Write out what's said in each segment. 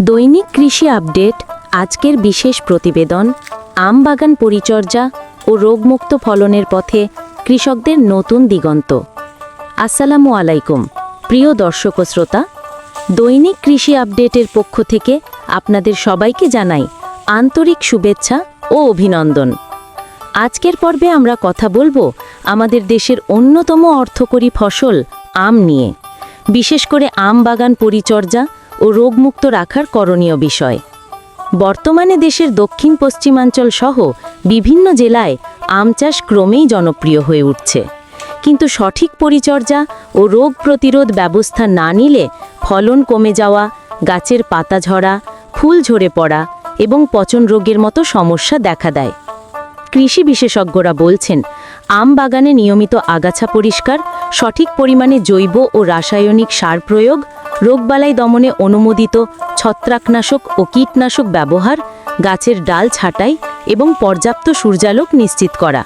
দৈনিক কৃষি আপডেট, আজকের বিশেষ প্রতিবেদন আম বাগান পরিচর্যা ও রোগমুক্ত ফলনের পথে কৃষকদের নতুন দিগন্ত। আসসালামু আলাইকুম, প্রিয় দর্শক শ্রোতা। দৈনিক কৃষি আপডেটের পক্ষ থেকে আপনাদের সবাইকে জানাই আন্তরিক শুভেচ্ছা ও অভিনন্দন। আজকের পর্বে আমরা কথা বলব আমাদের দেশের অন্যতম অর্থকরী ফসল আম নিয়ে। বিশেষ করে আম বাগান পরিচর্যা ও রোগমুক্ত রাখার করণীয় বিষয়। বর্তমানে দেশের দক্ষিণ পশ্চিমাঞ্চল সহ বিভিন্ন জেলায় আম চাষ ক্রমেই জনপ্রিয় হয়ে উঠছে। কিন্তু সঠিক পরিচর্যা ও রোগ প্রতিরোধ ব্যবস্থা না নিলে ফলন কমে যাওয়া, গাছের পাতা ঝরা, ফুল ঝরে পড়া এবং পচন রোগের মতো সমস্যা দেখা দেয়। কৃষি বিশেষজ্ঞরা বলছেন, আম বাগানে নিয়মিত আগাছা পরিষ্কার, সঠিক পরিমাণে জৈব ও রাসায়নিক সার প্রয়োগ রোগবালাই দমনে অনুমোদিত ছত্রাকনাশক ও কীটনাশক ব্যবহার, গাছের ডাল ছাঁটাই এবং পর্যাপ্ত সূর্যালোক নিশ্চিত করা।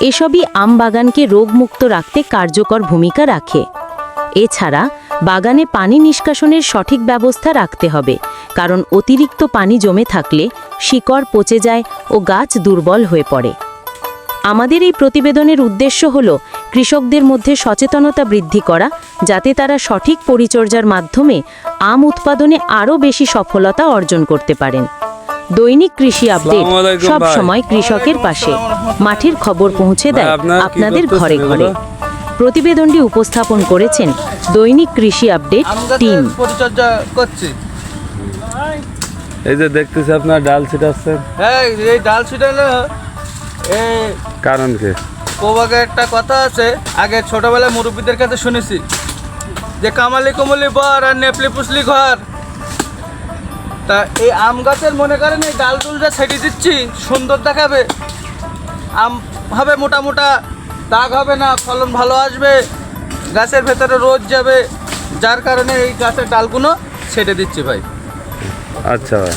এসবই আম বাগানকে রোগমুক্ত রাখতে কার্যকর ভূমিকা রাখে। এছাড়া বাগানে পানি নিষ্কাশনের সঠিক ব্যবস্থা রাখতে হবে, কারণ অতিরিক্ত পানি জমে থাকলে শিকড় পচে যায় ও গাছ দুর্বল হয়ে পড়ে। আমাদের এই প্রতিবেদনের উদ্দেশ্য হল কৃষকদের মধ্যে সচেতনতা বৃদ্ধি করা যাতে তারা সঠিক পরিচর্যার মাধ্যমে আম উৎপাদনে আরও বেশি সফলতা অর্জন করতে পারেন। দৈনিক কৃষি আপডেট সব সময় কৃষকের পাশে। মাঠের খবর পৌঁছে দেয় আপনাদের ঘরে ঘরে। প্রতিবেদনটি উপস্থাপন করেছেন দৈনিক কৃষি আপডেট টিম। পরিচর্যা করছি। এই যে দেখতেছি আপনার ডাল ছিটাচ্ছেন। হ্যাঁ এই ডাল ছিটালে কারণ কি? কোবাকে একটা কথা আছে আগে ছোটবেলায় মুরব্বীদের কাছে শুনেছি যে কামালি কুমলি বর আর নেপলি পুসলি ঘর। তা এই আম গাছের মনে করেন এই ডাল টুলটা ছেড়ে দিচ্ছি সুন্দর দেখাবে। আম হবে মোটা মোটা দাগ হবে না ফলন ভালো আসবে গাছের ভেতরে রোদ যাবে যার কারণে এই গাছের ডালগুলো ছেটে দিচ্ছি ভাই। আচ্ছা ভাই।